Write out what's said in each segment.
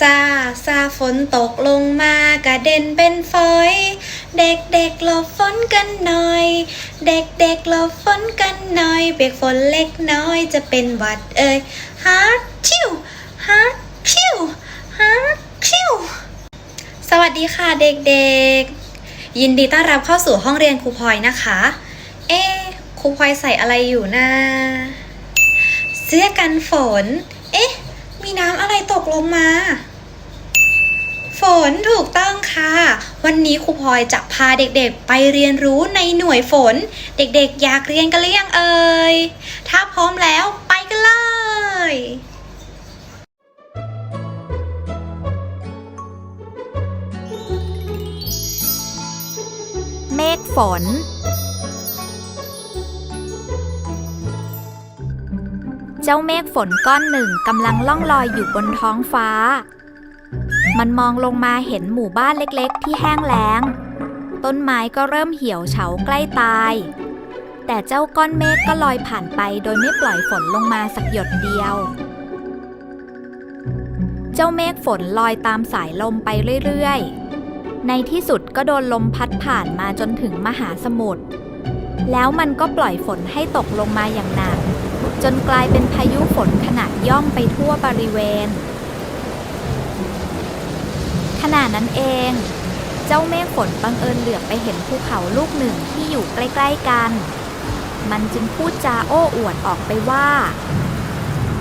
ซาซาฝนตกลงมากระเด็นเป็นฝอย เด็กเด็กๆหลบฝนกันหน่อย เด็กเด็กๆหลบฝนกันหน่อย เปียกฝนเล็กน้อยจะเป็นหวัดเอ่ยฮาร์ชิวฮาร์ชิวฮาร์ชิวสวัสดีค่ะเด็กๆ ยินดีต้อนรับเข้าสู่ห้องเรียนครูพลอยนะคะ เอ๊ะครูพลอยใส่อะไรอยู่นะเสื้อกันฝน เอ๊ะมีน้ำอะ กลงมา ฝนถูกต้องค่ะ วันนี้ครูพลอยจะพาเด็กๆไปเรียนรู้ในหน่วยฝน เด็กๆ อยากเรียนกันหรือยังเอ่ย ถ้าพร้อมแล้วไปกันเลยเมฆฝน จ้าเมฆฝนก้อนหนึ่งกำลังล่องลอยอยู่บนท้องฟ้า มันมองลงมาเห็นหมู่บ้านเล็กๆ ที่แห้งแล้ง ต้นไม้ก็เริ่มเหี่ยวเฉาใกล้ตาย แต่เจ้าก้อนเมฆก็ลอยผ่านไปโดยไม่ปล่อยฝนลงมาสักหยดเดียว เจ้าเมฆฝนลอยตามสายลมไปเรื่อยๆ ในที่สุดก็โดนลมพัดผ่านมาจนถึงมหาสมุทร แล้วมันก็ปล่อยฝนให้ตกลงมาอย่างหนัก จนกลายเป็นพายุฝนขนาดย่อมไปทั่วบริเวณ ขณะนั้นเอง เจ้าเมฆฝนบังเอิญเหลือบไปเห็นภูเขาลูกหนึ่งที่อยู่ใกล้ๆกัน มันจึงพูดจาโอ้อวดออกไปว่า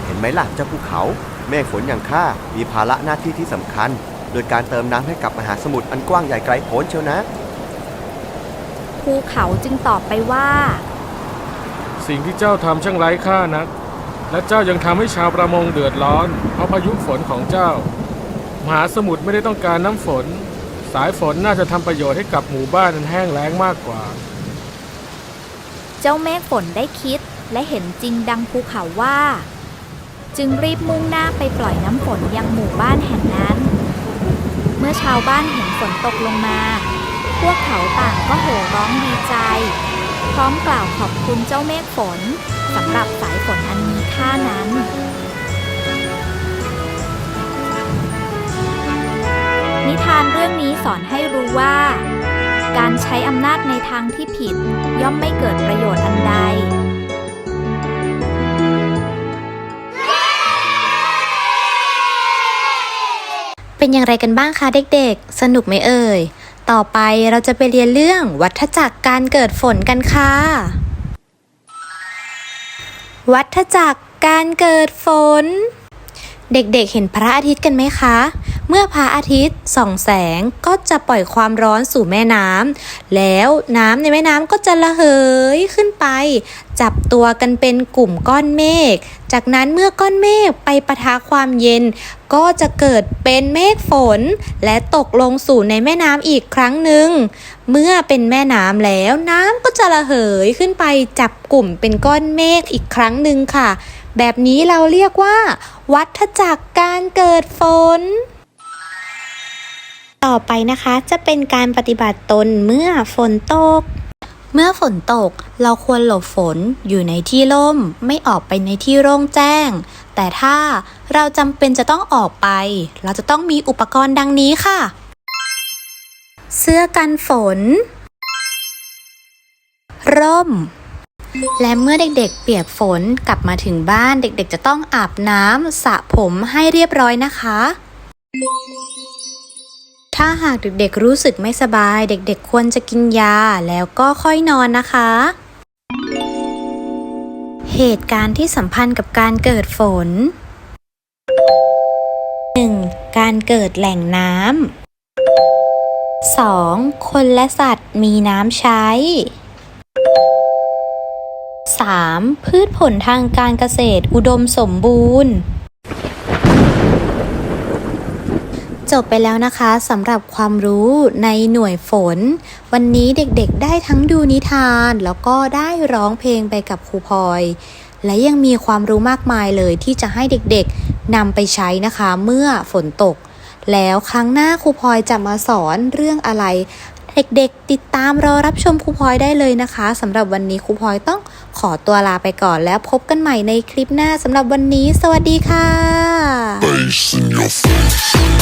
เห็นไหมล่ะเจ้าภูเขาเมฆฝนอย่างข้ามีภาระหน้าที่ที่สำคัญ โดยการเติมน้ำให้กับมหาสมุทรอันกว้างใหญ่ไกลโพ้นเชียวนะ ภูเขาจึงตอบไปว่า สิ่งที่เจ้าทำช่างไร้ค่านัก และเจ้ายังทำให้ชาวประมงเดือดร้อน เพราะพายุฝนของเจ้า มหาสมุทรไม่ได้ต้องการน้ำฝน สายฝนน่าจะทำประโยชน์ให้กับหมู่บ้านอันแห้งแล้งมากกว่า เจ้าเมฆฝนได้คิดและเห็นจริงดังภูเขาว่า จึงรีบมุ่งหน้าไปปล่อยน้ำฝนยังหมู่บ้านแห่งนั้น เมื่อชาวบ้านเห็นฝนตกลงมา พวกเขาต่างก็โห่ร้องดีใจ พร้อมกล่าวขอบคุณเจ้าเมฆฝนสำหรับสายฝนอันมีค่านั้นนิทานเรื่องนี้สอนให้รู้ว่า การใช้อำนาจในทางที่ผิด ย่อมไม่เกิดประโยชน์อันใด เป็นอย่างไรกันบ้างคะเด็กๆ สนุกไหมเอ่ย ต่อไปเราจะไปเรียนเรื่องวัฏจักรการเกิดฝนกันค่ะ วัฏจักรการเกิดฝน เด็กๆเห็นพระอาทิตย์กันไหมคะ เมื่อพระอาทิตย์ส่องแสงก็จะปล่อยความร้อนสู่แม่น้ำแล้วน้ำในแม่น้ำก็จะระเหยขึ้นไป จับตัวกันเป็นกลุ่มก้อนเมฆ จากนั้นเมื่อก้อนเมฆไปปะทะความเย็น ก็จะเกิดเป็นเมฆฝน และตกลงสู่ในแม่น้ำอีกครั้งหนึ่ง เมื่อเป็นแม่น้ำแล้วน้ำก็จะระเหยขึ้นไปจับกลุ่มเป็นก้อนเมฆอีกครั้งหนึ่งค่ะ แบบนี้เราเรียกว่า วัฏจักรการเกิดฝน ต่อไปนะคะจะเป็นการปฏิบัติตนเมื่อฝนตก เมื่อฝนตกเราควรหลบฝนอยู่ในที่ร่ม ไม่ออกไปในที่โล่งแจ้ง แต่ถ้าเราจำเป็นจะต้องออกไป เราจะต้องมีอุปกรณ์ดังนี้ค่ะ เสื้อกันฝน ร่ม และเมื่อเด็กๆ เปียกฝนกลับมาถึงบ้านเด็กๆ จะต้องอาบน้ำสระผมให้เรียบร้อยนะคะ ถ้าหากเด็กๆรู้สึกไม่สบาย เด็กๆควรจะกินยาแล้วก็ค่อยนอนนะคะ เหตุการณ์ที่สัมพันธ์กับการเกิดฝน 1. การเกิดแหล่งน้ำ 2. คนและสัตว์มีน้ำใช้ 3. พืชผลทางการเกษตรอุดมสมบูรณ์ จบไปแล้วนะคะสำหรับความรู้ในหน่วยฝน วันนี้เด็กๆได้ทั้งดูนิทาน แล้วก็ได้ร้องเพลงไปกับครูพลอย และยังมีความรู้มากมายเลยที่จะให้เด็กๆนำไปใช้นะคะเมื่อฝนตก แล้วครั้งหน้าครูพลอยจะมาสอนเรื่องอะไร เด็กๆ ติดตามรอรับชมครูพลอยได้เลยนะคะสำหรับวันนี้ครูพลอยต้องขอตัวลาไปก่อนแล้วพบกันใหม่ในคลิปหน้าสำหรับวันนี้ สวัสดีค่ะ bass in your face.